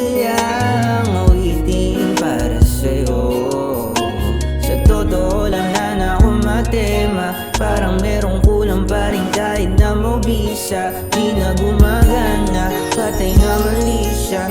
man kayang awitin para sa'yo. Sa totoo lang na na umatema Parang merong kulang pa rin kahit na mabisa Di na gumagana, patay na mali siya.